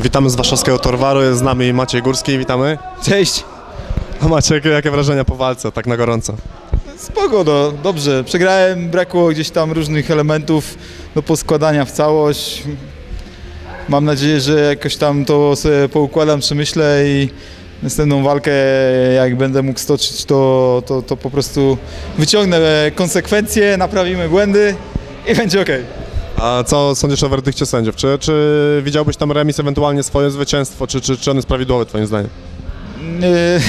Witamy z warszawskiego Torwaru, jest z nami Maciej Górski, witamy. Cześć. A Maciek, jakie wrażenia po walce, tak na gorąco? Spoko, no, dobrze. Przegrałem, brakło gdzieś tam różnych elementów do poskładania w całość. Mam nadzieję, że jakoś tam to sobie poukładam, przemyślę i następną walkę, jak będę mógł stoczyć, to, to, to po prostu wyciągnę konsekwencje, naprawimy błędy i będzie ok. A co sądzisz o werdykcie sędziów? Czy, czy widziałbyś tam remis, ewentualnie swoje zwycięstwo, czy, czy, czy on jest prawidłowy twoim zdaniem? Yy,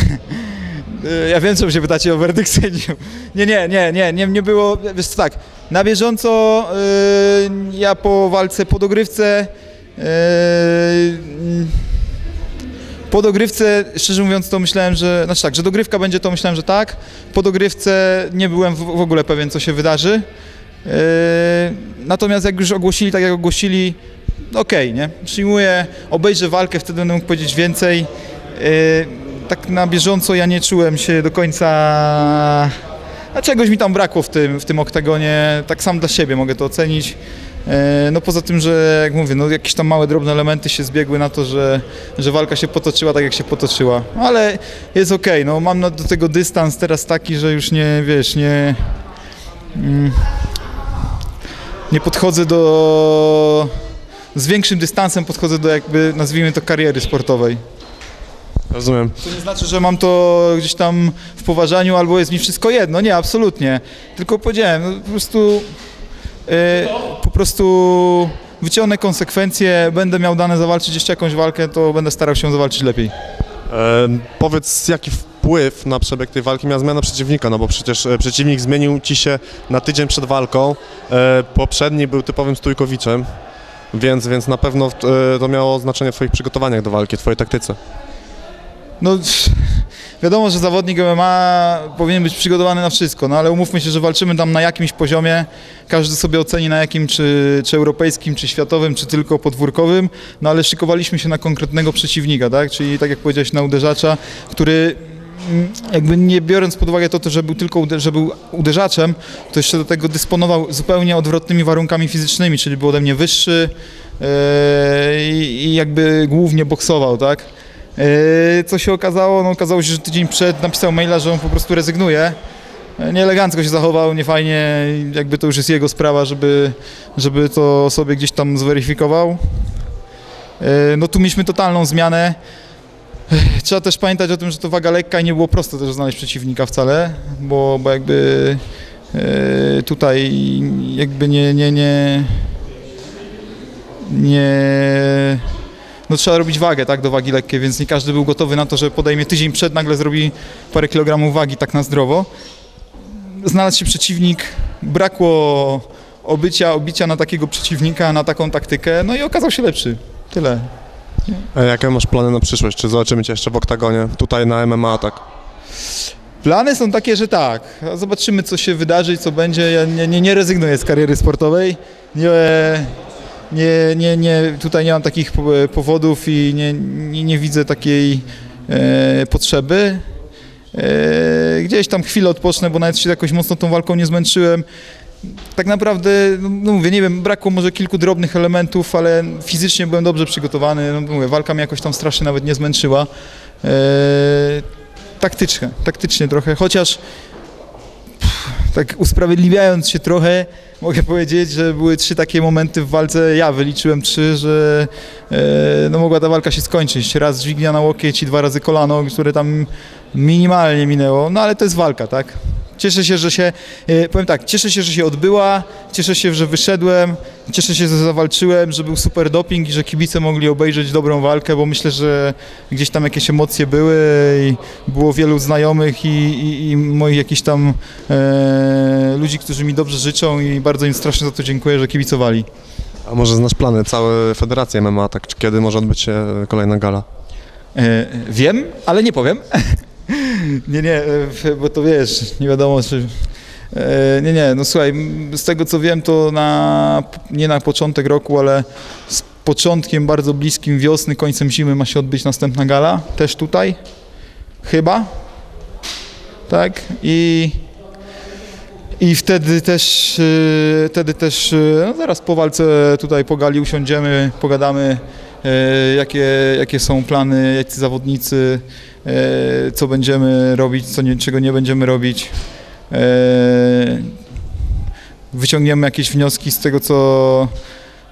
Ja wiem, co się pytacie o werdykt sędziów. Nie, nie, nie, nie, nie, nie było, wiesz co, tak, na bieżąco yy, ja po walce po dogrywce yy, po dogrywce, szczerze mówiąc, to myślałem, że, znaczy tak, że dogrywka będzie, to myślałem, że tak. Po dogrywce nie byłem w, w ogóle pewien, co się wydarzy. Yy, natomiast jak już ogłosili, tak jak ogłosili, no okej, nie? Przyjmuję, obejrzę walkę, wtedy będę mógł powiedzieć więcej. Yy, tak na bieżąco ja nie czułem się do końca... A czegoś mi tam brakło w tym, w tym oktagonie, tak sam dla siebie mogę to ocenić. E, No poza tym, że jak mówię, no jakieś tam małe, drobne elementy się zbiegły na to, że, że walka się potoczyła tak, jak się potoczyła. Ale jest okej, no mam do tego dystans teraz taki, że już nie, wiesz, nie... mm, Nie podchodzę do... Z większym dystansem podchodzę do jakby, nazwijmy to, kariery sportowej. Rozumiem. To nie znaczy, że mam to gdzieś tam w poważaniu albo jest mi wszystko jedno. Nie, absolutnie. Tylko powiedziałem, no, po prostu e, po prostu wyciągnę konsekwencje, będę miał dane zawalczyć jeszcze jakąś walkę, to będę starał się zawalczyć lepiej. E, powiedz, jaki wpływ na przebieg tej walki miała zmiana przeciwnika, no bo przecież e, przeciwnik zmienił ci się na tydzień przed walką, e, poprzedni był typowym stójkowiczem, więc, więc na pewno e, to miało znaczenie w twoich przygotowaniach do walki, twojej taktyce. No wiadomo, że zawodnik MMA powinien być przygotowany na wszystko, no ale umówmy się, że walczymy tam na jakimś poziomie, każdy sobie oceni na jakim, czy, czy europejskim, czy światowym, czy tylko podwórkowym, no ale szykowaliśmy się na konkretnego przeciwnika, tak, czyli tak jak powiedziałeś, na uderzacza, który jakby nie biorąc pod uwagę to, że był tylko że był uderzaczem, to jeszcze do tego dysponował zupełnie odwrotnymi warunkami fizycznymi, czyli był ode mnie wyższy yy, i jakby głównie boksował, tak. Yy, Co się okazało? No okazało się, że tydzień przed napisał maila, że on po prostu rezygnuje. Yy, Nieelegancko się zachował, niefajnie, jakby to już jest jego sprawa, żeby, żeby to sobie gdzieś tam zweryfikował. No tu mieliśmy totalną zmianę. Trzeba też pamiętać o tym, że to waga lekka i nie było prosto też znaleźć przeciwnika wcale, bo, bo jakby yy, tutaj jakby nie, nie, nie, nie, no trzeba robić wagę, tak, do wagi lekkiej, więc nie każdy był gotowy na to, że podejmie tydzień przed, nagle zrobi parę kilogramów wagi tak na zdrowo. Znalazł się przeciwnik, brakło obycia, obicia na takiego przeciwnika, na taką taktykę, no i okazał się lepszy. Tyle. Jakie masz plany na przyszłość? Czy zobaczymy cię jeszcze w oktagonie, tutaj na MMA, tak? Plany są takie, że tak. Zobaczymy, co się wydarzy, co będzie. Ja nie, nie, nie rezygnuję z kariery sportowej. Nie, nie, nie, nie, tutaj nie mam takich po- powodów i nie, nie, nie widzę takiej e, potrzeby. E, gdzieś tam chwilę odpocznę, bo nawet się jakoś mocno tą walką nie zmęczyłem. Tak naprawdę, no, no mówię, nie wiem, brakło może kilku drobnych elementów, ale fizycznie byłem dobrze przygotowany. No, mówię, walka mnie jakoś tam strasznie nawet nie zmęczyła. E, taktycznie, taktycznie trochę, chociaż pff, tak usprawiedliwiając się trochę, mogę powiedzieć, że były trzy takie momenty w walce, ja wyliczyłem trzy, że e, no mogła ta walka się skończyć. Raz dźwignia na łokieć i dwa razy kolano, które tam minimalnie minęło, no ale to jest walka, tak? Cieszę się, że się, e, powiem tak, cieszę się, że się odbyła, cieszę się, że wyszedłem, cieszę się, że zawalczyłem, że był super doping i że kibice mogli obejrzeć dobrą walkę, bo myślę, że gdzieś tam jakieś emocje były i było wielu znajomych i, i, i moich jakichś tam e, ludzi, którzy mi dobrze życzą i bardzo im strasznie za to dziękuję, że kibicowali. A może znasz plany całej federacji MMA, tak? Czy kiedy może odbyć się kolejna gala? E, wiem, ale nie powiem. nie, nie, e, bo to wiesz, nie wiadomo czy... E, nie, nie, no słuchaj, z tego co wiem to na, nie na początek roku, ale z początkiem bardzo bliskim wiosny, końcem zimy ma się odbyć następna gala, też tutaj, chyba, tak, i... I wtedy też, e, wtedy też, no zaraz po walce tutaj po gali usiądziemy, pogadamy, jakie, jakie są plany, jacy zawodnicy, e, co będziemy robić, co nie, czego nie będziemy robić. E, wyciągniemy jakieś wnioski z tego, co,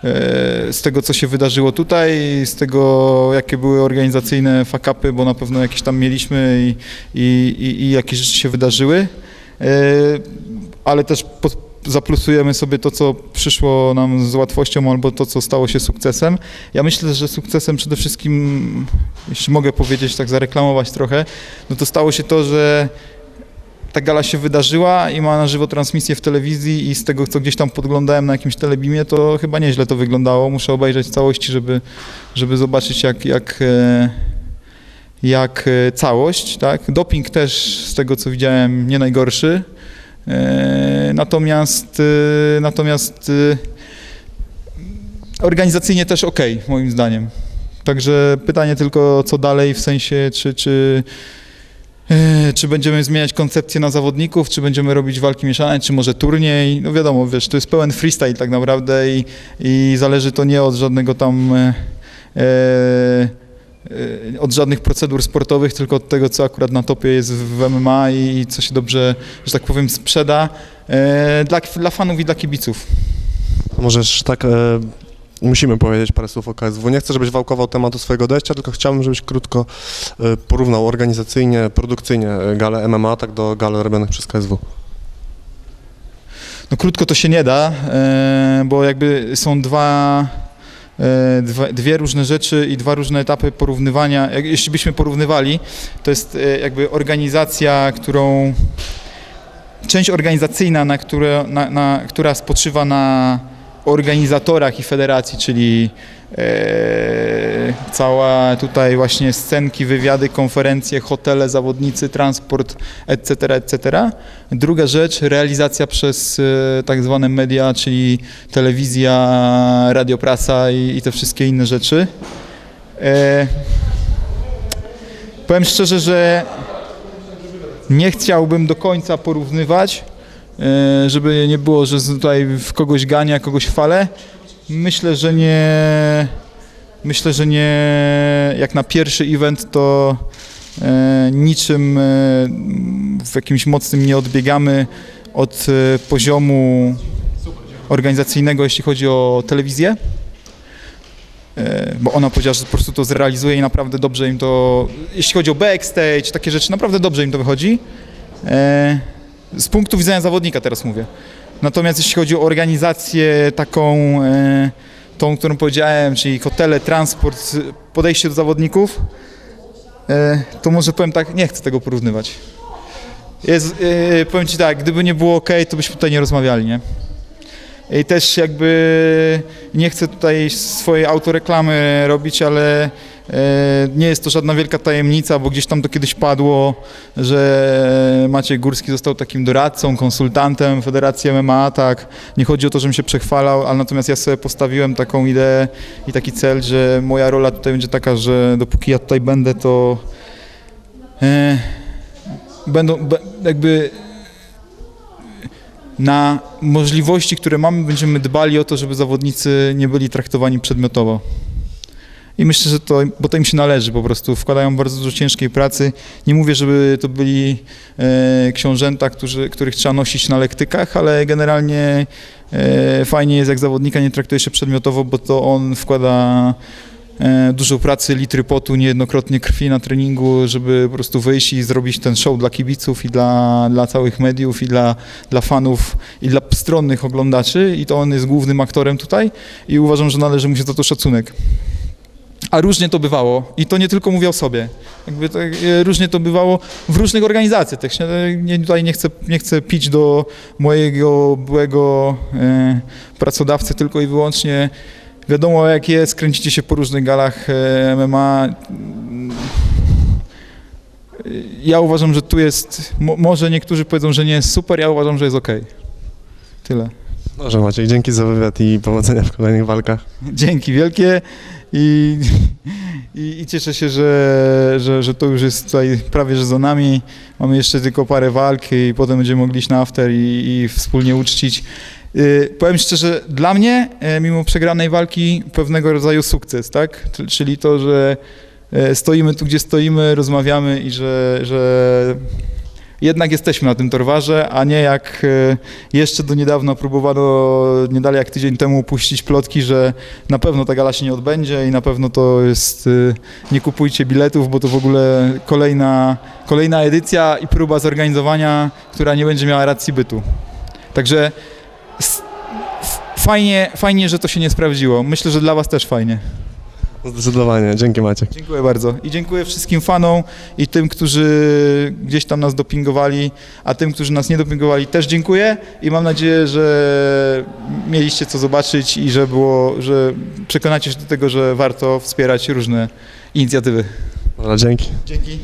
e, z tego, co się wydarzyło tutaj, z tego, jakie były organizacyjne fakapy, bo na pewno jakieś tam mieliśmy i, i, i, i rzeczy się wydarzyły. E, Ale też pod, zaplusujemy sobie to, co przyszło nam z łatwością, albo to, co stało się sukcesem. Ja myślę, że sukcesem przede wszystkim, jeśli mogę powiedzieć, tak zareklamować trochę, no to stało się to, że ta gala się wydarzyła i ma na żywo transmisję w telewizji i z tego, co gdzieś tam podglądałem na jakimś telebimie, to chyba nieźle to wyglądało. Muszę obejrzeć całości, żeby, żeby zobaczyć jak, jak, e, jak e, całość. Tak? Doping też z tego, co widziałem, nie najgorszy. E, Natomiast, e, natomiast e, organizacyjnie też ok, moim zdaniem. Także pytanie tylko, co dalej, w sensie, czy, czy, czy będziemy zmieniać koncepcję na zawodników, czy będziemy robić walki mieszane, czy może turniej. No wiadomo, wiesz, to jest pełen freestyle tak naprawdę i, i zależy to nie od żadnego tam, od żadnych procedur sportowych, tylko od tego, co akurat na topie jest w MMA i co się dobrze, że tak powiem, sprzeda e, dla, dla fanów i dla kibiców. Możesz tak, e, musimy powiedzieć parę słów o KSW. Nie chcę, żebyś wałkował tematu swojego odejścia, tylko chciałbym, żebyś krótko e, porównał organizacyjnie, produkcyjnie e, galę MMA, tak do gal robionych przez KSW. No krótko to się nie da, bo jakby są dwa, dwie różne rzeczy i dwa różne etapy porównywania. Jeśli byśmy porównywali, to jest e, jakby organizacja, którą część organizacyjna, na które, na, na, która spoczywa na organizatorach i federacji, czyli e, cała tutaj właśnie scenki, wywiady, konferencje, hotele, zawodnicy, transport, etc., etc. Druga rzecz, realizacja przez e, tak zwane media, czyli telewizja, radioprasa i, i te wszystkie inne rzeczy. E, powiem szczerze, że nie chciałbym do końca porównywać, żeby nie było, że tutaj w kogoś gania, kogoś chwalę. Myślę, że nie. Myślę, że nie. Jak na pierwszy event, to e, niczym e, w jakimś mocnym nie odbiegamy od e, poziomu organizacyjnego, jeśli chodzi o telewizję. E, Bo ona powiedziała, że po prostu to zrealizuje i naprawdę dobrze im to, jeśli chodzi o backstage, takie rzeczy, naprawdę dobrze im to wychodzi. Z punktu widzenia zawodnika teraz mówię. Natomiast jeśli chodzi o organizację taką, e, tą, którą powiedziałem, czyli hotele, transport, podejście do zawodników, e, to może powiem tak, nie chcę tego porównywać. Jest, e, powiem Ci tak, gdyby nie było ok, to byśmy tutaj nie rozmawiali, nie? I też jakby nie chcę tutaj swojej autoreklamy robić, ale nie jest to żadna wielka tajemnica, bo gdzieś tam to kiedyś padło, że Maciej Górski został takim doradcą, konsultantem Federacji MMA, tak. Nie chodzi o to, żebym się przechwalał, ale natomiast ja sobie postawiłem taką ideę i taki cel, że moja rola tutaj będzie taka, że dopóki ja tutaj będę, to e, będą jakby na możliwości, które mamy, będziemy dbali o to, żeby zawodnicy nie byli traktowani przedmiotowo. I myślę, że to, bo to im się należy po prostu. Wkładają bardzo dużo ciężkiej pracy. Nie mówię, żeby to byli e, książęta, którzy, których trzeba nosić na lektykach, ale generalnie e, fajnie jest, jak zawodnika nie traktuje się przedmiotowo, bo to on wkłada e, dużo pracy, litry potu, niejednokrotnie krwi na treningu, żeby po prostu wyjść i zrobić ten show dla kibiców i dla, dla całych mediów i dla, dla fanów i dla stronnych oglądaczy i to on jest głównym aktorem tutaj i uważam, że należy mu się za to szacunek. A różnie to bywało i to nie tylko mówię o sobie. Jakby e, różnie to bywało w różnych organizacjach. Tak się, nie, tutaj nie chcę, nie chcę pić do mojego byłego e, pracodawcy tylko i wyłącznie Wiadomo jak jest, kręcicie się po różnych galach e, MMA. Ja uważam, że tu jest, mo, może niektórzy powiedzą, że nie jest super, ja uważam, że jest ok. Tyle. Dobrze Maciej, dzięki za wywiad i powodzenia w kolejnych walkach. Dzięki wielkie i, i, i cieszę się, że, że, że to już jest tutaj prawie że za nami. Mamy jeszcze tylko parę walk i potem będziemy mogli iść na after i, i wspólnie uczcić Y, powiem szczerze, dla mnie, e, mimo przegranej walki, pewnego rodzaju sukces, tak? Czyli to, że e, stoimy tu, gdzie stoimy, rozmawiamy i że, że jednak jesteśmy na tym torwarze, a nie jak e, jeszcze do niedawna próbowano, nie dalej jak tydzień temu, puścić plotki, że na pewno ta gala się nie odbędzie i na pewno to jest, e, nie kupujcie biletów, bo to w ogóle kolejna, kolejna edycja i próba zorganizowania, która nie będzie miała racji bytu. Także fajnie, fajnie, że to się nie sprawdziło. Myślę, że dla Was też fajnie. Zdecydowanie, dzięki Maciek. Dziękuję bardzo. I dziękuję wszystkim fanom i tym, którzy gdzieś tam nas dopingowali, a tym, którzy nas nie dopingowali też dziękuję i mam nadzieję, że mieliście co zobaczyć i że było, że przekonacie się do tego, że warto wspierać różne inicjatywy. Dobra, dzięki. Dzięki.